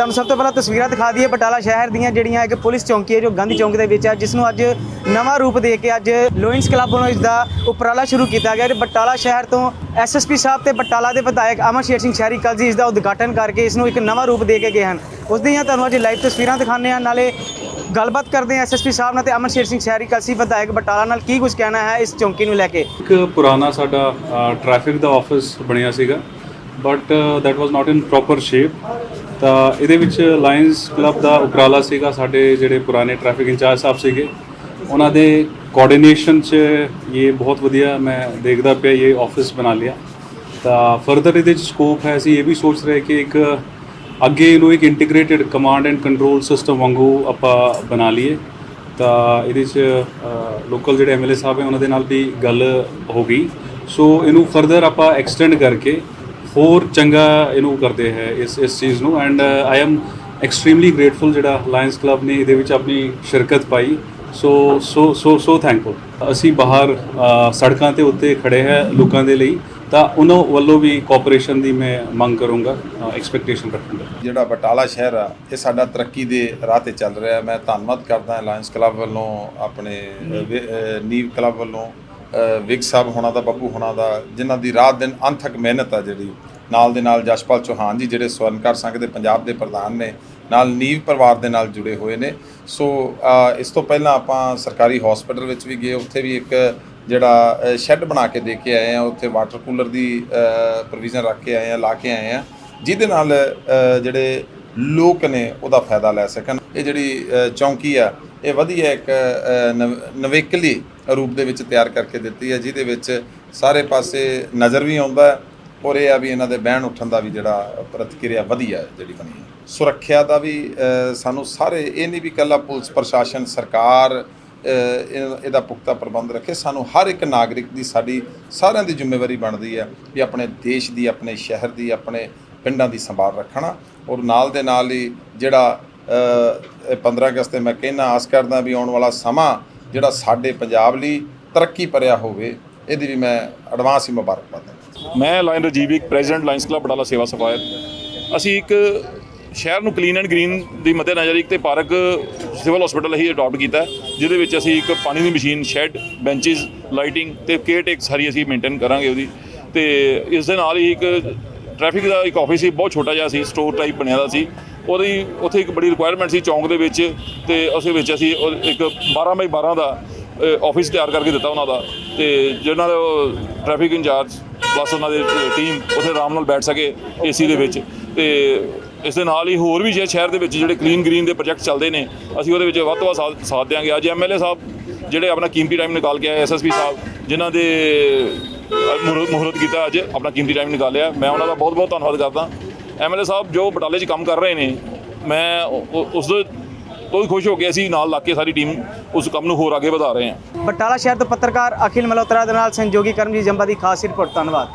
ਤੁਹਾਨੂੰ ਸਭ ਤੋਂ ਪਹਿਲਾਂ ਤਸਵੀਰਾਂ ਦਿਖਾ ਦਈਏ ਬਟਾਲਾ ਸ਼ਹਿਰ ਦੀਆਂ ਜਿਹੜੀਆਂ ਇੱਕ ਪੁਲਿਸ ਚੌਂਕੀ ਹੈ, ਜੋ ਗਾਂਧੀ ਚੌਂਕ ਦੇ ਵਿੱਚ ਹੈ, ਜਿਸ ਨੂੰ ਅੱਜ ਨਵਾਂ ਰੂਪ ਦੇ ਕੇ ਅੱਜ ਲੋਇੰਸ ਕਲੱਬ ਵੱਲੋਂ ਇਸ ਦਾ ਉਪਰਾਲਾ ਸ਼ੁਰੂ ਕੀਤਾ ਗਿਆ। ਤੇ ਬਟਾਲਾ ਸ਼ਹਿਰ ਤੋਂ ਐਸਐਸਪੀ ਸਾਹਿਬ ਤੇ ਬਟਾਲਾ ਦੇ ਵਿਧਾਇਕ ਅਮਰ ਸ਼ੇਰ ਸਿੰਘ ਸ਼ਹਿਰੀ ਕੱਲ੍ਹ ਜੀ ਇਸ ਦਾ ਉਦਘਾਟਨ ਕਰਕੇ ਇਸ ਨੂੰ ਇੱਕ ਨਵਾਂ ਰੂਪ ਦੇ ਕੇ ਗਏ ਹਨ। ਉਸ ਦੀਆਂ ਤੁਹਾਨੂੰ ਅੱਜ ਲਾਈਵ ਤਸਵੀਰਾਂ ਦਿਖਾਉਂਦੇ ਹਾਂ। ਨਾਲੇ ਗੱਲਬਾਤ ਕਰਦੇ ਹਾਂ ਐਸਐਸਪੀ ਸਾਹਿਬ ਨਾਲ ਤੇ ਅਮਰ ਸ਼ੇਰ ਸਿੰਘ ਸ਼ਹਿਰੀ ਕਲਸੀ ਵਿਧਾਇਕ ਬਟਾਲਾ ਨਾਲ ਕੀ ਕੁਝ ਕਹਿਣਾ ਹੈ ਇਸ ਚੌਂਕੀ ਨੂੰ ਲੈ ਕੇ? ਇੱਕ ਪੁਰਾਣਾ ਸਾਡਾ ਟ੍ਰੈਫਿਕ ਦਾ ਆਫਿਸ ਬਣਿਆ ਸੀਗਾ but that was not in proper shape ਤਾਂ ਇਹਦੇ ਵਿੱਚ ਲਾਇਨਸ ਕਲੱਬ ਦਾ ਉਪਰਾਲਾ ਸੀਗਾ, ਸਾਡੇ ਜਿਹੜੇ ਪੁਰਾਣੇ ਟ੍ਰੈਫਿਕ ਇੰਚਾਰਜ ਸਾਹਿਬ ਸੀਗੇ, ਉਹਨਾਂ ਦੇ ਕੋਆਰਡੀਨੇਸ਼ਨ 'ਚ ਇਹ ਬਹੁਤ ਵਧੀਆ ਮੈਂ ਦੇਖਦਾ ਪਿਆ, ਇਹ ਆਫਿਸ ਬਣਾ ਲਿਆ। ਤਾਂ ਫਰਦਰ ਇਹਦੇ 'ਚ ਸਕੋਪ ਹੈ, ਅਸੀਂ ਇਹ ਵੀ ਸੋਚ ਰਹੇ ਕਿ ਇੱਕ ਅੱਗੇ ਇਹਨੂੰ ਇੱਕ integrated command and control system ਵਾਂਗੂ ਆਪਾਂ ਬਣਾ ਲਈਏ। ਤਾਂ ਇਹਦੇ 'ਚ ਲੋਕਲ ਜਿਹੜੇ ਐਮਐਲਏ ਸਾਹਿਬ ਹੈ, ਉਹਨਾਂ ਦੇ ਨਾਲ ਵੀ ਗੱਲ ਹੋ ਗਈ। ਸੋ ਇਹਨੂੰ ਫਰਦਰ ਆਪਾਂ ਐਕਸਟੈਂਡ ਕਰਕੇ ਹੋਰ ਚੰਗਾ ਇਹਨੂੰ ਕਰਦੇ ਹੈ ਇਸ ਇਸ ਚੀਜ਼ ਨੂੰ। And I am extremely grateful ਜਿਹੜਾ ਲਾਇਨਸ ਕਲੱਬ ਨੇ ਇਹਦੇ ਵਿੱਚ ਆਪਣੀ ਸ਼ਿਰਕਤ ਪਾਈ। ਸੋ ਸੋ ਸੋ ਸੋ ਥੈਂਕਫੁਲ ਅਸੀਂ ਬਾਹਰ ਸੜਕਾਂ ਤੇ ਉੱਤੇ ਖੜੇ ਹੈ ਲੋਕਾਂ ਦੇ ਲਈ, ਤਾਂ ਉਹਨਾਂ ਵੱਲੋਂ ਵੀ ਕੋਆਪਰੇਸ਼ਨ ਦੀ ਮੈਂ ਮੰਗ ਕਰੂੰਗਾ ਐਕਸਪੈਕਟੇਸ਼ਨ ਰੱਖੂੰਗਾ। ਜਿਹੜਾ ਬਟਾਲਾ ਸ਼ਹਿਰ ਆ, ਇਹ ਸਾਡਾ ਤਰੱਕੀ ਦੇ ਰਾਹ ਤੇ ਚੱਲ ਰਿਹਾ। ਮੈਂ ਧੰਨਵਾਦ ਕਰਦਾ ਅਲਾਇੰਸ ਕਲੱਬ ਵੱਲੋਂ ਆਪਣੇ ਨੀਵ ਕਲੱਬ ਵੱਲੋਂ। ਵਿਗ ਸਾਹਿਬ ਹੋਣਾ ਦਾ, ਬੱਬੂ ਹੋਣਾ ਦਾ, ਜਿਨ੍ਹਾਂ ਦੀ ਰਾਤ ਦਿਨ ਅਣਥੱਕ ਮਿਹਨਤ ਆ ਜਿਹੜੀ, ਨਾਲ ਦੇ ਨਾਲ ਜਸ਼ਪਾਲ ਚੌਹਾਨ ਜੀ ਜਿਹੜੇ ਸਵਰਨਕਾਰ ਸੰਘ ਦੇ ਪੰਜਾਬ ਦੇ ਪ੍ਰਧਾਨ ਨੇ, ਨਾਲ ਨੀਵ ਪਰਿਵਾਰ ਦੇ ਨਾਲ ਜੁੜੇ ਹੋਏ ਨੇ। ਸੋ ਇਸ ਤੋਂ ਪਹਿਲਾਂ ਆਪਾਂ ਸਰਕਾਰੀ ਹਸਪੀਟਲ ਵਿੱਚ ਵੀ ਗਏ, ਉੱਥੇ ਵੀ ਇੱਕ ਜਿਹੜਾ ਸ਼ੈੱਡ ਬਣਾ ਕੇ ਦੇ ਕੇ ਆਏ ਆ, ਉੱਥੇ ਵਾਟਰ ਕੂਲਰ ਦੀ ਪ੍ਰੋਵੀਜ਼ਨ ਰੱਖ ਕੇ ਆਏ ਆ, ਲਾ ਕੇ ਆਏ ਆ, ਜਿਹਦੇ ਨਾਲ ਜਿਹੜੇ ਲੋਕ ਨੇ ਉਹਦਾ ਫਾਇਦਾ ਲੈ ਸਕਣ। ਇਹ ਜਿਹੜੀ ਚੌਂਕੀ ਆ ਇਹ ਵਧੀਆ ਇੱਕ ਨਵ- ਨਵੇਕਲੀ ਰੂਪ ਦੇ ਵਿੱਚ ਤਿਆਰ ਕਰਕੇ ਦਿੱਤੀ ਹੈ, ਜਿਹਦੇ ਵਿੱਚ ਸਾਰੇ ਪਾਸੇ ਨਜ਼ਰ ਵੀ ਆਉਂਦਾ ਔਰ ਇਹ ਆ ਵੀ ਇਹਨਾਂ ਦੇ ਬਹਿਣ ਉੱਠਣ ਦਾ ਵੀ ਜਿਹੜਾ ਪ੍ਰਤੀਕਿਰਿਆ ਵਧੀਆ ਜਿਹੜੀ ਬਣੀ ਹੈ। ਸੁਰੱਖਿਆ ਦਾ ਵੀ ਸਾਨੂੰ ਸਾਰੇ, ਇਹ ਨਹੀਂ ਵੀ ਇਕੱਲਾ ਪੁਲਿਸ ਪ੍ਰਸ਼ਾਸਨ, ਸਰਕਾਰ ਇਹ- ਇਹਦਾ ਪੁਖਤਾ ਪ੍ਰਬੰਧ ਰੱਖੇ, ਸਾਨੂੰ ਹਰ ਇੱਕ ਨਾਗਰਿਕ ਦੀ ਸਾਡੀ ਸਾਰਿਆਂ ਦੀ ਜ਼ਿੰਮੇਵਾਰੀ ਬਣਦੀ ਹੈ ਵੀ ਆਪਣੇ ਦੇਸ਼ ਦੀ, ਆਪਣੇ ਸ਼ਹਿਰ ਦੀ, ਆਪਣੇ ਪਿੰਡਾਂ ਦੀ ਸੰਭਾਲ ਰੱਖਣਾ ਔਰ ਨਾਲ ਦੇ ਨਾਲ ਹੀ ਜਿਹੜਾ 15 ਅਗਸਤ ਤੇ ਮੈਂ ਕਹਿੰਦਾ ਆਸ ਕਰਦਾ ਵੀ ਆਉਣ ਵਾਲਾ ਸਮਾਂ ਜਿਹੜਾ ਸਾਡੇ ਪੰਜਾਬ ਲਈ ਤਰੱਕੀ ਭਰਿਆ ਹੋਵੇ, ਇਹਦੀ ਵੀ ਮੈਂ ਐਡਵਾਂਸ ਹੀ ਮੁਬਾਰਕਬਾਦ ਦਿੰਦਾ ਮੈਂ line ਰਜੀਵਿਕ president Lions Club Batala Sewa sapphire ਅਸੀਂ ਇੱਕ ਸ਼ਹਿਰ ਨੂੰ ਕਲੀਨ ਐਂਡ ਗ੍ਰੀਨ ਦੀ ਮੱਦੇਨਜ਼ਰ ਇੱਕ ਤੇ ਪਾਰਕ ਸਿਵਲ ਹਸਪੀਟਲ ਹੀ ਅਡਾਪਟ ਕੀਤਾ ਜਿਹਦੇ ਵਿੱਚ ਅਸੀਂ ਇੱਕ ਪਾਣੀ ਦੀ ਮਸ਼ੀਨ ਸ਼ੈੱਡ ਬੈਂਚਸ ਲਾਈਟਿੰਗ ਤੇ ਕੇਅਰ ਟੇਕ ਸਾਰੀ ਅਸੀਂ ਮੇਨਟੇਨ ਕਰਾਂਗੇ ਉਹਦੀ। ਤੇ ਇਸ ਦੇ ਨਾਲ ਹੀ ਇੱਕ ਟ੍ਰੈਫਿਕ ਦਾ ਇੱਕ ਆਫਿਸ ਸੀ, ਬਹੁਤ ਛੋਟਾ ਜਿਹਾ ਸੀ ਸਟੋਰ ਟਾਈਪ ਬਣਿਆ ਦਾ ਸੀ। ਉਹਦੀ ਉੱਥੇ ਇੱਕ ਬੜੀ ਰਿਕੁਆਇਰਮੈਂਟ ਸੀ ਚੌਂਕ ਦੇ ਵਿੱਚ ਤੇ ਉਸੇ ਵਿੱਚ ਅਸੀਂ ਉਹ ਇੱਕ 12 ਬਾਈ 12 ਦਾ ਆਫਿਸ ਤਿਆਰ ਕਰਕੇ ਦਿੱਤਾ ਉਹਨਾਂ ਦਾ ਤੇ ਜਿਹਨਾਂ ਦਾ ਟ੍ਰੈਫਿਕ ਇੰਚਾਰਜ ਪਲੱਸ ਉਹਨਾਂ ਦੀ ਟੀਮ ਉੱਥੇ ਆਰਾਮ ਨਾਲ ਬੈਠ ਸਕੇ ਏਸੀ ਦੇ ਵਿੱਚ ਤੇ ਇਸ ਦੇ ਨਾਲ ਹੀ ਹੋਰ ਵੀ ਜੇ ਸ਼ਹਿਰ ਦੇ ਵਿੱਚ ਜਿਹੜੇ ਕਲੀਨ ਗ੍ਰੀਨ ਦੇ ਪ੍ਰੋਜੈਕਟ ਚੱਲਦੇ ਨੇ, ਅਸੀਂ ਉਹਦੇ ਵਿੱਚ ਵੱਧ ਤੋਂ ਵੱਧ ਸਾਥ- ਸਾਥ ਦਿਆਂਗੇ। ਅੱਜ ਐਮਐਲਏ ਸਾਹਿਬ ਜਿਹੜੇ ਆਪਣਾ ਕੀਮਤੀ ਟਾਈਮ ਨਿਕਾਲ ਕੇ ਆਏ ਐਸਐਸਪੀ ਸਾਹਿਬ, ਜਿਨ੍ਹਾਂ ਦੇ ਮੁਹੂਰਤ ਮੁਹੂਰਤ ਕੀਤਾ ਅੱਜ, ਆਪਣਾ ਕੀਮਤੀ ਟਾਈਮ ਨਿਕਾਲਿਆ। ਮੈਂ ਉਹਨਾਂ ਦਾ ਬਹੁਤ ਬਹੁਤ ਧੰਨਵਾਦ ਕਰਦਾ। ਐਮਐਲਏ ਸਾਹਿਬ ਜੋ ਬਟਾਲੇ 'ਚ ਕੰਮ ਕਰ ਰਹੇ ਨੇ, ਮੈਂ ਉਸ ਦੇ ਤੋਂ ਖੁਸ਼ ਹੋ ਕੇ ਅਸੀਂ ਨਾਲ ਲੱਗ ਕੇ ਸਾਰੀ ਟੀਮ ਉਸ ਕੰਮ ਨੂੰ ਹੋਰ ਅੱਗੇ ਵਧਾ ਰਹੇ ਹਾਂ। ਬਟਾਲਾ ਸ਼ਹਿਰ ਤੋਂ ਪੱਤਰਕਾਰ ਅਖਿਲ ਮਲਹੋਤਰਾ ਦੇ ਨਾਲ ਸੰਜੋਗੀ ਕਰਮਜੀਤ ਜੰਬਾ ਦੀ ਖਾਸ ਰਿਪੋਰਟ, ਧੰਨਵਾਦ।